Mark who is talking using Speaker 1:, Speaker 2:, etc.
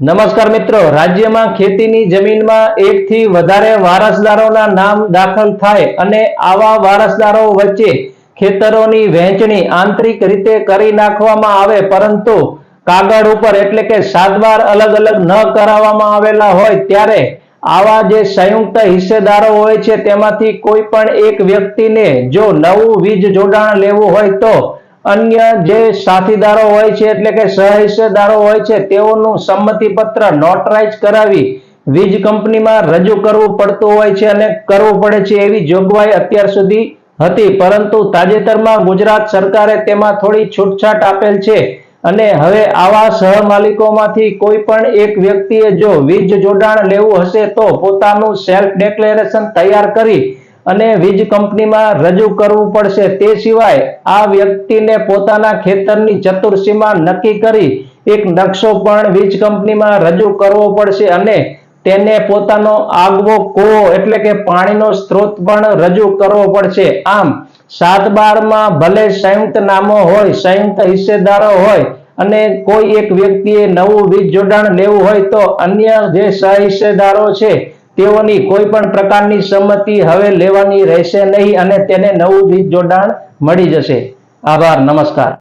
Speaker 1: નમસ્કાર મિત્રો, રાજ્યમાં ખેતીની જમીનમાં એકથી વધારે વારસદારોના નામ દાખલ થાય અને આવા વારસદારો વચ્ચે ખેતરોની વહેંચણી આંતરિક રીતે કરી નાખવામાં આવે, પરંતુ કાગળ ઉપર એટલે કે સાતબાર અલગ અલગ ન કરાવવામાં આવેલા હોય ત્યારે આવા જે સંયુક્ત હિસ્સેદારો હોય છે, તેમાંથી કોઈ પણ એક વ્યક્તિને જો નવું વીજ જોડાણ લેવું હોય તો અન્ય જે સાથીદારો હોય છે, એટલે કે સહિસ્સેદારો હોય છે, તેઓનું સંમતિ પત્ર નોટરાઇઝ કરાવી વીજ કંપનીમાં રજૂ કરવું પડતું હોય છે અને કરવું પડે છે એવી જોગવાઈ અત્યાર સુધી હતી. પરંતુ તાજેતરમાં ગુજરાત સરકારે તેમાં થોડી છૂટછાટ આપેલ છે અને હવે આવા સહમાલિકોમાંથી કોઈ પણ એક વ્યક્તિએ જો વીજ જોડાણ લેવું હશે તો પોતાનું સેલ્ફ ડિક્લેરેશન તૈયાર કરી અને વીજ કંપનીમાં રજૂ કરવું પડશે. તે સિવાય આ વ્યક્તિને પોતાના ખેતરની ચતુર્સીમા નક્કી કરી એક નકશો પણ વીજ કંપનીમાં રજૂ કરવો પડશે અને તેને પોતાનો આગવો કૂવો એટલે કે પાણીનો સ્ત્રોત પણ રજૂ કરવો પડશે. આમ, સાત બારમાં ભલે સંયુક્ત નામો હોય, સંયુક્ત હિસ્સેદારો હોય અને કોઈ એક વ્યક્તિએ નવું વીજ જોડાણ લેવું હોય તો અન્ય જે સહિસ્સેદારો છે તેઓની કોઈ પણ પ્રકારની સંમતિ હવે લેવાની રહેશે નહીં અને તેને નવું વીજ જોડાણ મળી જશે. આભાર, નમસ્કાર.